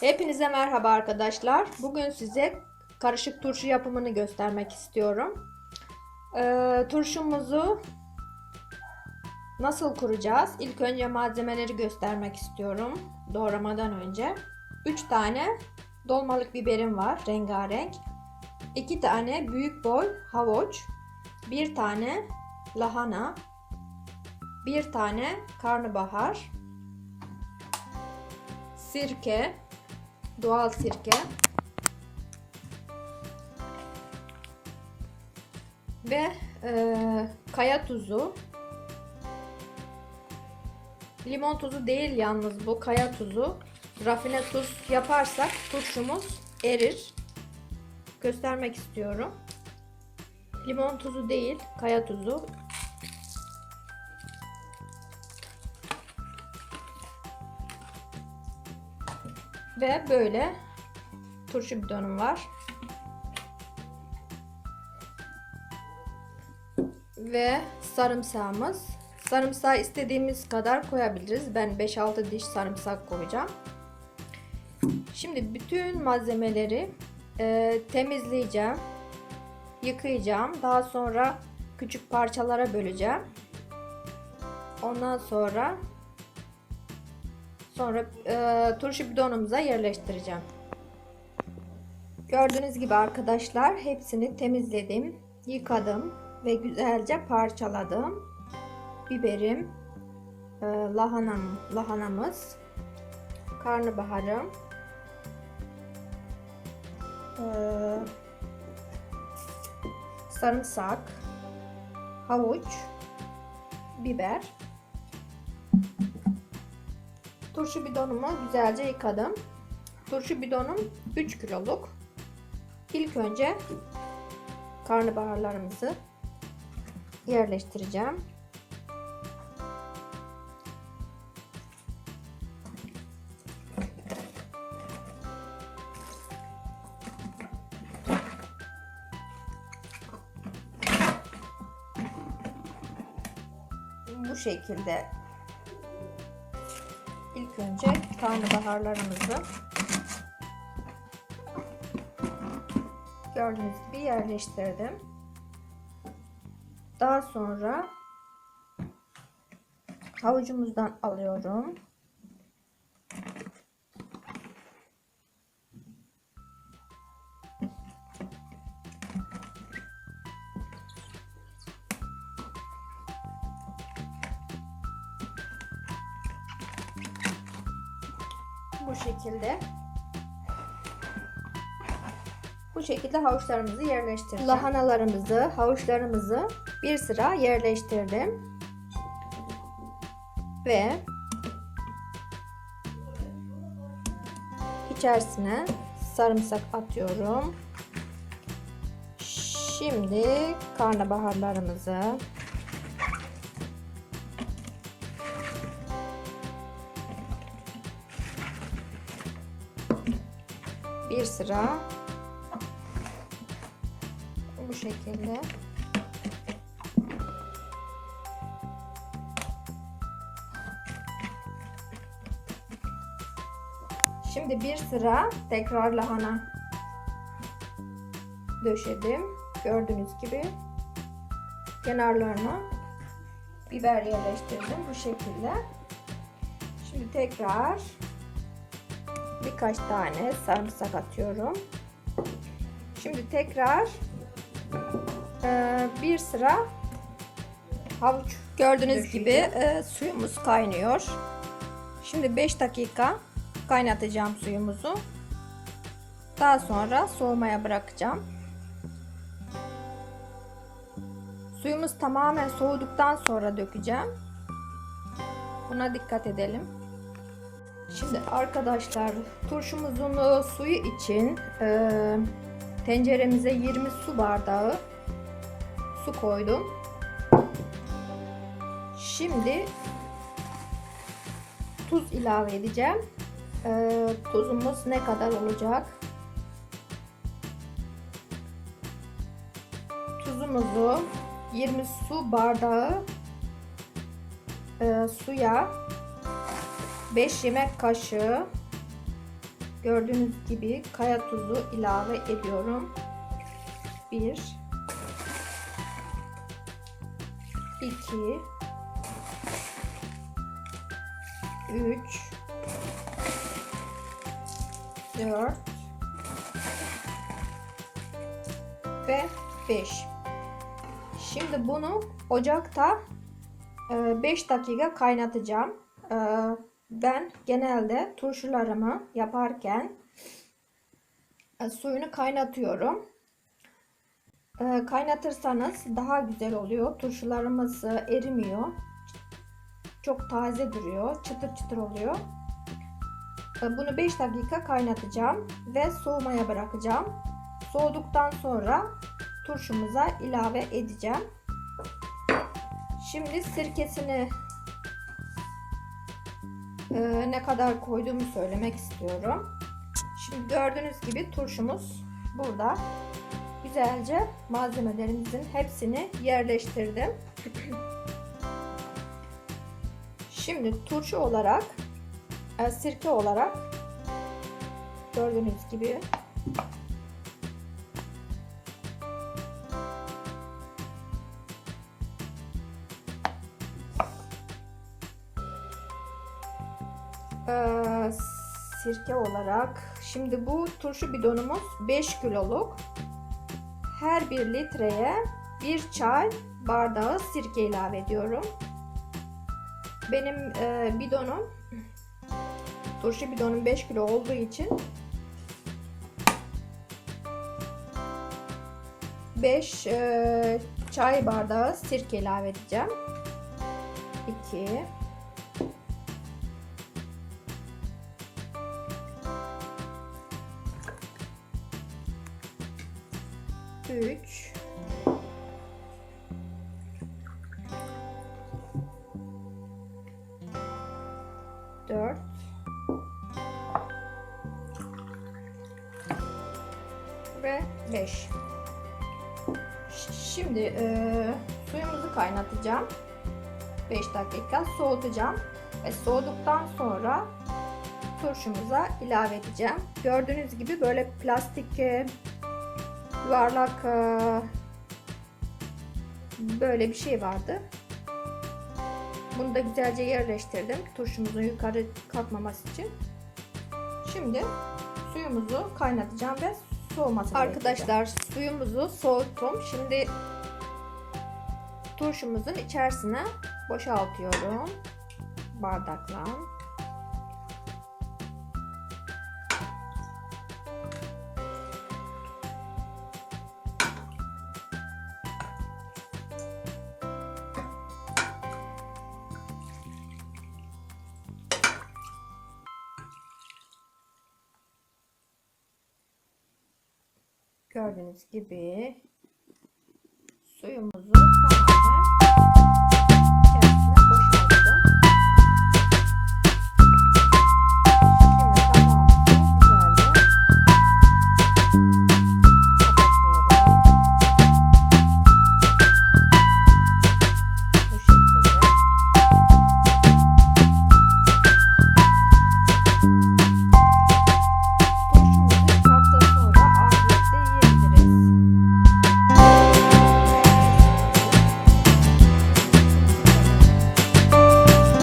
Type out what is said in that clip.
Hepinize merhaba arkadaşlar. Bugün size karışık turşu yapımını göstermek istiyorum. Ee, turşumuzu nasıl kuracağız? İlk önce malzemeleri göstermek istiyorum. Doğramadan önce. 3 tane dolmalık biberim var. Rengarenk. 2 tane büyük boy havuç. 1 tane lahana. 1 tane karnabahar. Sirke, doğal sirke. Ve e, kaya tuzu. Limon tuzu değil yalnız bu kaya tuzu. Rafine tuz yaparsak turşumuz erir. Göstermek istiyorum. Limon tuzu değil kaya tuzu ve böyle turşu bidonum var. Ve sarımsağımız. Sarımsağı istediğimiz kadar koyabiliriz. Ben 5-6 diş sarımsak koyacağım. Şimdi bütün malzemeleri e, temizleyeceğim. Yıkayacağım. Daha sonra küçük parçalara böleceğim. Ondan sonra Sonra e, turşu bidonumuza yerleştireceğim. Gördüğünüz gibi arkadaşlar hepsini temizledim, yıkadım ve güzelce parçaladım. Biberim, e, lahanam, lahanamız, karnabaharım, e, sarımsak, havuç, biber. Turşu bidonumu güzelce yıkadım. Turşu bidonum 3 kiloluk. İlk önce karnabaharlarımızı yerleştireceğim. Bu şekilde İlk önce karnabaharlarımızı gördüğünüz gibi yerleştirdim. Daha sonra havucumuzdan alıyorum. Şekilde bu şekilde havuçlarımızı yerleştireceğim. Lahanalarımızı, havuçlarımızı bir sıra yerleştirdim. Ve içerisine sarımsak atıyorum. Şimdi karnabaharlarımızı bir sıra bu şekilde Şimdi bir sıra tekrar lahana döşedim. Gördüğünüz gibi kenarlarına biber yerleştirdim bu şekilde. Şimdi tekrar birkaç tane sarımsak atıyorum. Şimdi tekrar e, bir sıra havuç. Gördüğünüz gibi e, suyumuz kaynıyor. Şimdi 5 dakika kaynatacağım suyumuzu. Daha sonra soğumaya bırakacağım. Suyumuz tamamen soğuduktan sonra dökeceğim. Buna dikkat edelim. Şimdi arkadaşlar turşumuzun suyu için e, tenceremize 20 su bardağı su koydum. Şimdi tuz ilave edeceğim. E, tuzumuz ne kadar olacak? Tuzumuzu 20 su bardağı e, suya 5 yemek kaşığı. Gördüğünüz gibi kaya tuzu ilave ediyorum. 1 2 3 4 ve 5 Şimdi bunu ocakta 5 dakika kaynatacağım. Ben genelde turşularımı yaparken e, suyunu kaynatıyorum. E, Kaynatırsanız daha güzel oluyor. Turşularımız e, erimiyor. Çok taze duruyor. Çıtır çıtır oluyor. E, Bunu 5 dakika kaynatacağım ve soğumaya bırakacağım. Soğuduktan sonra turşumuza ilave edeceğim. Şimdi sirkesini e, ne kadar koyduğumu söylemek istiyorum. Şimdi gördüğünüz gibi turşumuz burada. Güzelce malzemelerimizin hepsini yerleştirdim. Şimdi turşu olarak, e, sirke olarak gördüğünüz gibi Ee, sirke olarak. Şimdi bu turşu bidonumuz 5 kiloluk. Her 1 litreye 1 çay bardağı sirke ilave ediyorum. Benim e, bidonum turşu bidonum 5 kilo olduğu için 5 e, çay bardağı sirke ilave edeceğim. 2 3 4 ve 5 Şimdi e, suyumuzu kaynatacağım. 5 dakika soğutacağım. Ve soğuduktan sonra turşumuza ilave edeceğim. Gördüğünüz gibi böyle plastik e, yuvarlak e, böyle bir şey vardı. Bunu da güzelce yerleştirdim. Turşumuzun yukarı kalkmaması için. Şimdi suyumuzu kaynatacağım ve soğumasını Arkadaşlar suyumuzu soğuttum. Şimdi turşumuzun içerisine boşaltıyorum. Bardakla. Gördüğünüz gibi